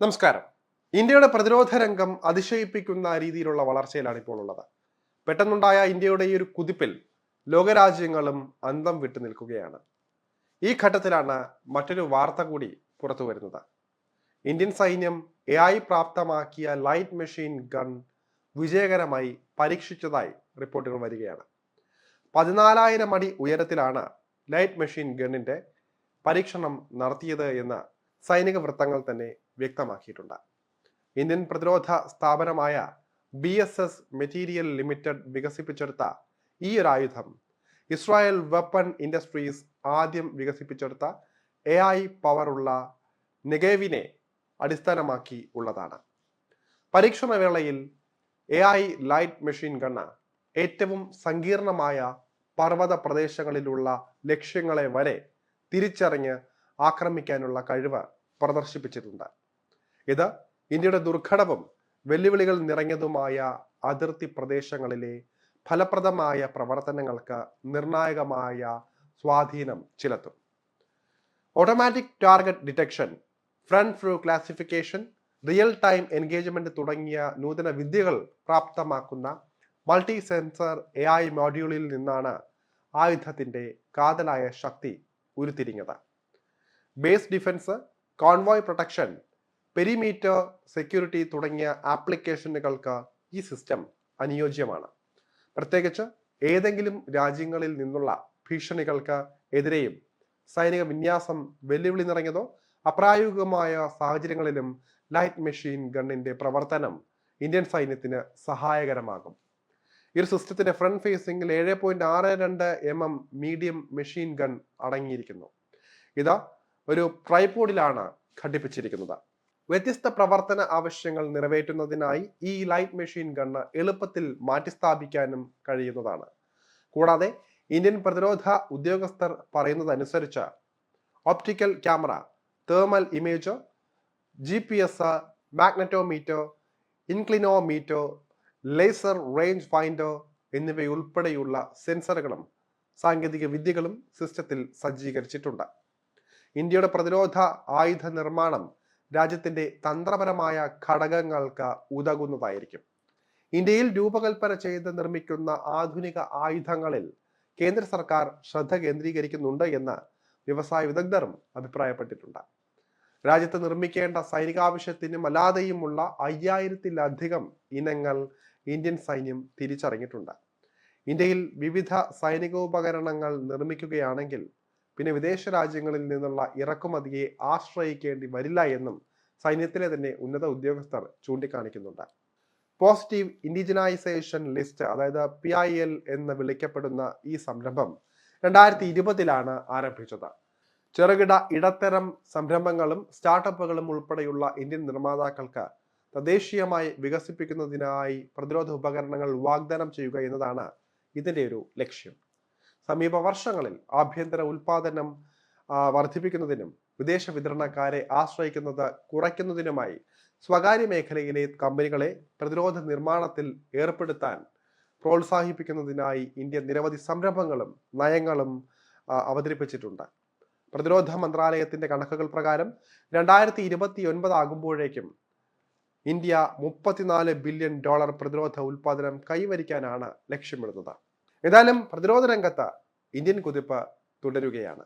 നമസ്കാരം. ഇന്ത്യയുടെ പ്രതിരോധ രംഗം അതിശയിപ്പിക്കുന്ന രീതിയിലുള്ള വളർച്ചയിലാണ് ഇപ്പോൾ ഉള്ളത്. പെട്ടെന്നുണ്ടായ ഇന്ത്യയുടെ ഈ ഒരു കുതിപ്പിൽ ലോകരാജ്യങ്ങളും അന്തം വിട്ടു നിൽക്കുകയാണ്. ഈ ഘട്ടത്തിലാണ് മറ്റൊരു വാർത്ത കൂടി പുറത്തു വരുന്നത്. ഇന്ത്യൻ സൈന്യം എ ഐ പ്രാപ്തമാക്കിയ ലൈറ്റ് മെഷീൻ ഗൺ വിജയകരമായി പരീക്ഷിച്ചതായി റിപ്പോർട്ടുകൾ വരികയാണ്. പതിനാലായിരം അടി ഉയരത്തിലാണ് ലൈറ്റ് മെഷീൻ ഗണ്ണിന്റെ പരീക്ഷണം നടത്തിയത് എന്ന് സൈനിക വൃത്തങ്ങൾ തന്നെ വ്യക്തമാക്കിയിട്ടുണ്ട്. ഇന്ത്യൻ പ്രതിരോധ സ്ഥാപനമായ B S S material limited വികസിപ്പിച്ചെടുത്ത ഈ ഒരു ആയുധം ഇസ്രായേൽ വെപ്പൺ ഇൻഡസ്ട്രീസ് ആദ്യം വികസിപ്പിച്ചെടുത്ത എ ഐ പവറുള്ള നെഗേവിനെ അടിസ്ഥാനമാക്കി ഉള്ളതാണ്. പരീക്ഷണ വേളയിൽ എ ഐ ലൈറ്റ് മെഷീൻ ഗണ്ണ ഏറ്റവും സങ്കീർണമായ പർവത പ്രദേശങ്ങളിലുള്ള ലക്ഷ്യങ്ങളെ വരെ തിരിച്ചറിഞ്ഞ് ആക്രമിക്കാനുള്ള കഴിവ് പ്രദർശിപ്പിച്ചിട്ടുണ്ട്. ഇത് ഇന്ത്യയുടെ ദുർഘടവും വെല്ലുവിളികൾ നിറഞ്ഞതുമായ അതിർത്തി പ്രദേശങ്ങളിലെ ഫലപ്രദമായ പ്രവർത്തനങ്ങൾക്ക് നിർണായകമായ സ്വാധീനം ചെലുത്തും. Automatic target detection friend foe classification real time engagement തുടങ്ങിയ നൂതന വിദ്യകൾ പ്രാപ്തമാക്കുന്ന മൾട്ടി സെൻസർ എ ഐ മോഡ്യൂളിൽ നിന്നാണ് ആയുധത്തിന്റെ കാതലായ ശക്തി ഉരുത്തിരിഞ്ഞത്. Base defence convoy protection perimeter security തുടങ്ങിയ ആപ്ലിക്കേഷനുകൾക്ക് ഈ സിസ്റ്റം അനുയോജ്യമാണ്. പ്രത്യേകിച്ച് ഏതെങ്കിലും രാജ്യങ്ങളിൽ നിന്നുള്ള ഭീഷണികൾക്ക് എതിരെയും സൈനിക വിന്യാസം വെല്ലുവിളി നിറഞ്ഞതോ അപ്രായോഗികമായ സാഹചര്യങ്ങളിലും ലൈറ്റ് മെഷീൻ ഗണ്ണിന്റെ പ്രവർത്തനം ഇന്ത്യൻ സൈന്യത്തിന് സഹായകരമാകും. ഈ ഒരു സിസ്റ്റത്തിന്റെ ഫ്രണ്ട് ഫേസിംഗിൽ ഏഴ് പോയിന്റ് ആറ് രണ്ട് M M medium machine gun അടങ്ങിയിരിക്കുന്നു. ഇത് ഒരു ട്രൈപോഡിലാണ് ഘടിപ്പിച്ചിരിക്കുന്നത്. വ്യത്യസ്ത പ്രവർത്തന ആവശ്യങ്ങൾ നിറവേറ്റുന്നതിനായി ഈ ലൈറ്റ് മെഷീൻ ഗണ്ണ് എളുപ്പത്തിൽ മാറ്റിസ്ഥാപിക്കാനും കഴിയുന്നതാണ്. കൂടാതെ ഇന്ത്യൻ പ്രതിരോധ ഉദ്യോഗസ്ഥർ പറയുന്നതനുസരിച്ച് optical camera thermal image G P S magnetometer inclinometer laser range finder എന്നിവയുൾപ്പെടെയുള്ള സെൻസറുകളും സാങ്കേതിക വിദ്യകളും സിസ്റ്റത്തിൽ സജ്ജീകരിച്ചിട്ടുണ്ട്. ഇന്ത്യയുടെ പ്രതിരോധ ആയുധ നിർമ്മാണം രാജ്യത്തിന്റെ തന്ത്രപരമായ ഘടകങ്ങൾക്ക് ഉതകുന്നതായിരിക്കും. ഇന്ത്യയിൽ രൂപകൽപ്പന ചെയ്ത് നിർമ്മിക്കുന്ന ആധുനിക ആയുധങ്ങളിൽ കേന്ദ്ര സർക്കാർ ശ്രദ്ധ കേന്ദ്രീകരിക്കുന്നുണ്ട് എന്ന് വ്യവസായ വിദഗ്ധരും അഭിപ്രായപ്പെട്ടിട്ടുണ്ട്. രാജ്യത്ത് നിർമ്മിക്കേണ്ട സൈനികാവശ്യത്തിനും അല്ലാതെയുമുള്ള അയ്യായിരത്തിലധികം ഇനങ്ങൾ ഇന്ത്യൻ സൈന്യം തിരിച്ചറിഞ്ഞിട്ടുണ്ട്. ഇന്ത്യയിൽ വിവിധ സൈനിക ഉപകരണങ്ങൾ നിർമ്മിക്കുകയാണെങ്കിൽ പിന്നെ വിദേശ രാജ്യങ്ങളിൽ നിന്നുള്ള ഇറക്കുമതിയെ ആശ്രയിക്കേണ്ടി വരില്ല എന്നും സൈന്യത്തിലെ തന്നെ ഉന്നത ഉദ്യോഗസ്ഥർ ചൂണ്ടിക്കാണിക്കുന്നുണ്ട്. പോസിറ്റീവ് ഇൻഡിജിനൈസേഷൻ ലിസ്റ്റ് അതായത് പി ഐ എൽ എന്ന് വിളിക്കപ്പെടുന്ന ഈ സംരംഭം രണ്ടായിരത്തി ഇരുപതിലാണ് ആരംഭിച്ചത്. ചെറുകിട ഇടത്തരം സംരംഭങ്ങളും സ്റ്റാർട്ടപ്പുകളും ഉൾപ്പെടെയുള്ള ഇന്ത്യൻ നിർമ്മാതാക്കൾക്ക് തദ്ദേശീയമായി വികസിപ്പിക്കുന്നതിനായി പ്രതിരോധ ഉപകരണങ്ങൾ വാഗ്ദാനം ചെയ്യുക എന്നതാണ് ഇതിന്റെ ഒരു ലക്ഷ്യം. സമീപ വർഷങ്ങളിൽ ആഭ്യന്തര ഉൽപാദനം വർദ്ധിപ്പിക്കുന്നതിനും വിദേശ വിതരണക്കാരെ ആശ്രയിക്കുന്നത് കുറയ്ക്കുന്നതിനുമായി സ്വകാര്യ മേഖലയിലെ കമ്പനികളെ പ്രതിരോധ നിർമ്മാണത്തിൽ ഏർപ്പെടുത്താൻ പ്രോത്സാഹിപ്പിക്കുന്നതിനായി ഇന്ത്യ നിരവധി സംരംഭങ്ങളും നയങ്ങളും അവതരിപ്പിച്ചിട്ടുണ്ട്. പ്രതിരോധ മന്ത്രാലയത്തിന്റെ കണക്കുകൾ പ്രകാരം രണ്ടായിരത്തി ഇരുപത്തി ഒൻപത് ആകുമ്പോഴേക്കും ഇന്ത്യ മുപ്പത്തിനാല് ബില്യൺ ഡോളർ പ്രതിരോധ ഉൽപാദനം കൈവരിക്കാനാണ് ലക്ഷ്യമിടുന്നത്. ഏതായാലും പ്രതിരോധ രംഗത്ത് ഇന്ത്യൻ കുതിപ്പ് തുടരുകയാണ്.